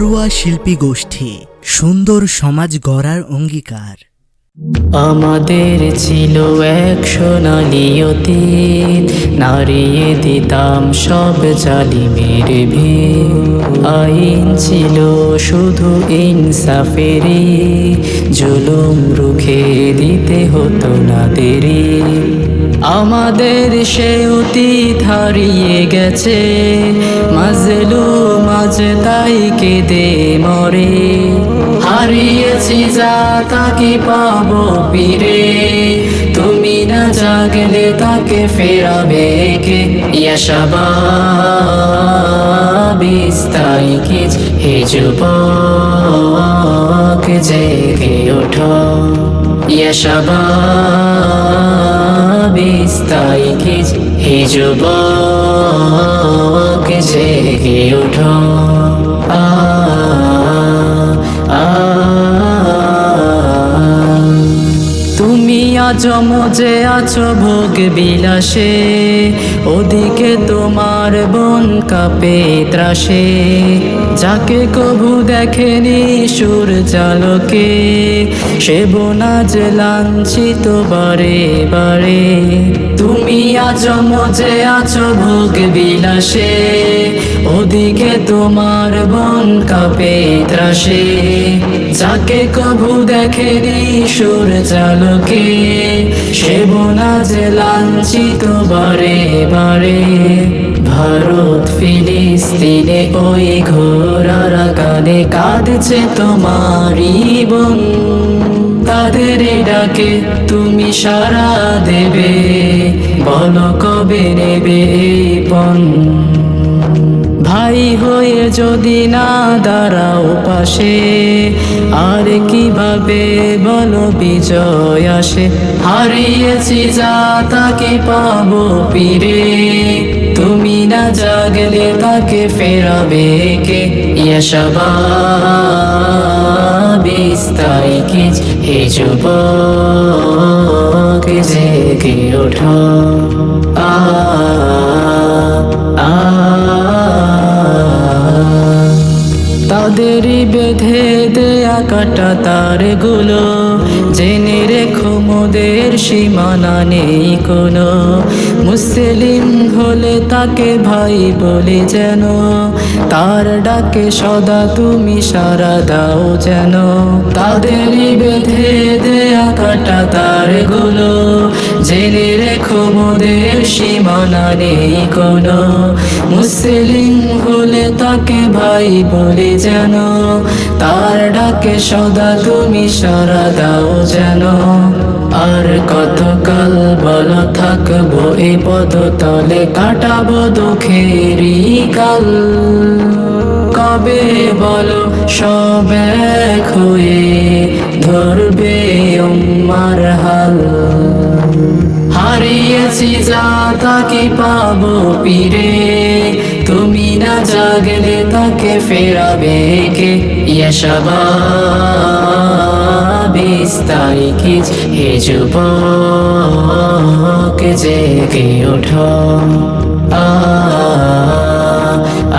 ঘরোয়া শিল্পী গোষ্ঠী, সুন্দর সমাজ গড়ার অঙ্গীকার। আমাদের ছিল এক সোনালি অতীত দিতাম সব জালিমের ভিড়। আইন ছিল শুধু ইনসাফেরি জুলুম রুখে দিতে হতো না দেরি। আমাদের সে অতীত হারিয়ে গেছে। মাজলু মাঝ তাই কেঁদে মরে। হারিয়েছি যা তাকে পাবো ফিরে? তুমি না জাগলে তাকে ফেরাবে কে? ইয়াশাবাবিস্তাই কিজ হে যুবক, জেগে ওঠো। ইয়াশাবাবিস্তাই কিজ হে যুবক জেগে ওঠো আজ মজে আছো ভোগ বিলাসে। ওদিকে তোমার বোন কাপে ত্রাসে। যাকে কবু দেখেনি সুর চালকে, সে বোনাজ লাঞ্ছিত বারে বারে। তুমি আজ মজে আছো ভোগ বিলাসে, ওদিকে তোমার বোন কাপে ত্রাসে। যাকে কবু দেখেনি সুর চালকে সে বোনাজ লাঞ্ছিত বারে বারে। ভারত, ফিলিস্তিনে ওই ঘোরার কানে কাঁদছে তোমারই বোন। তাদের ডাকে তুমি সারা দেবে। বলো কবে নেবে এই ভাই হয়ে যদি না দাঁড়াও পাশে, আর কীভাবে বলো বিজয় আসে? হারিয়েছি যা তাকে পাবো ফিরে। তুমি না জাগলে তাকে ফেরাবে কে? বিস্তাই কিজ, হে যুবক, জেগে ওঠো। আ তাদেরই বেঁধে দেয়া কাটা তারগুলো জেনে রেখো মোদের সীমানা নেই কোনো। মুসলিম হলে তাকে ভাই বলে যেন। তার ডাকে সদা তুমি সারা দাও যেন। তাদেরই বেঁধে দেয়া কাটা তারগুলো জেনে রেখো মোদের সীমানা নেই কোনো। মুসলিম হলে তাকে ভাই বলে যেন। তার ডাকে সদা তুমি সারা দাও যেন। আর কতকাল বল থাকব এ পদ তলে কাটাবো দুঃখেরই কাল। কবে বলো সব এক হয়ে ধরবে উম্মার হাল। হারিয়েছি যা তাকে পাবো পীরে, তুমি না জাগলে তাকে ফেরাবে কে? বিস্তারি কিজ হে যুবক জেগে আ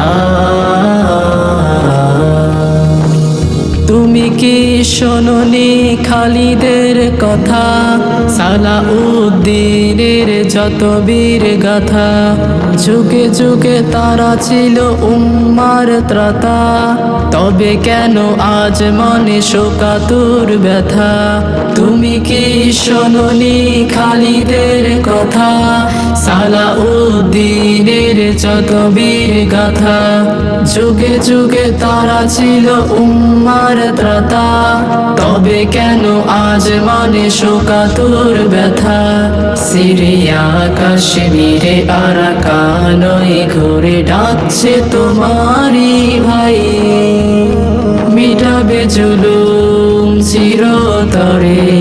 আ তুমি কি শোনি খালিদের কথা? সালা উদ্দিনের যত বীর গাথা, যুগে যুগে তারা ছিল উম্মার ত্রাতা। তবে কেন আজ মনে শোকাতুর ব্যথা? তুমি কি শোনি খালিদের কথা? সালা উদ্দিনের যত বীর গাথা, যুগে যুগে তারা ছিল উম্মার ত্রাতা। তবে কেন আজ মনে শোকাতুর ব্যথা সিরিয়া কাশ্মীরে আরাকানই ঘুরে ডাকছে তোমারি ভাই। মিটাবে জুলুম চিরতরে।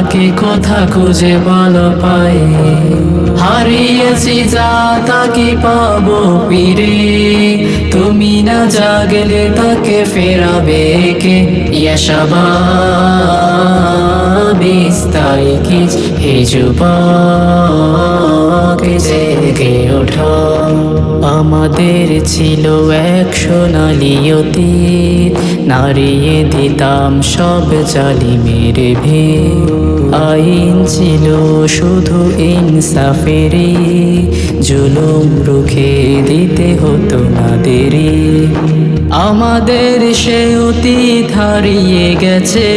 তাকে কথা খুঁজে ভালো পাই হারিয়েছি যা, তাকে পাবো ফিরে। তুমি না জাগলে তাকে ফেরাবে কে? বিস্তাই কিছ হে যুবক, জেগে ওঠো। আমাদের ছিল এক সোনালি অতীত নারিয়ে দিতাম সব জালি মেরে ভে আইন ছিল শুধু ইনসাফেরি জুলুম রুখে দিতে হতো না দেরি আমাদের সে অতীত হারিয়ে গেছে,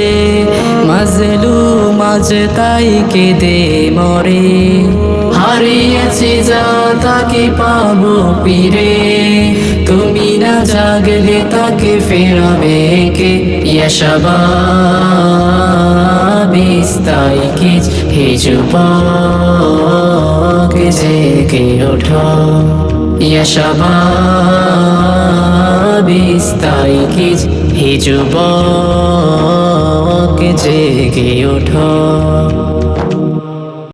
মাজলু মাঝে তাই কেঁদে মরে। হারিয়েছি যা তাকে পাবো ফিরে তুমি না জাগলে তাকে ফেরাবে কে? বিস্তাই কিছ হে যুবক জেগে ওঠো। বিস্তাই বিস্তাইকিজ হে যুবক জেগে ওঠো।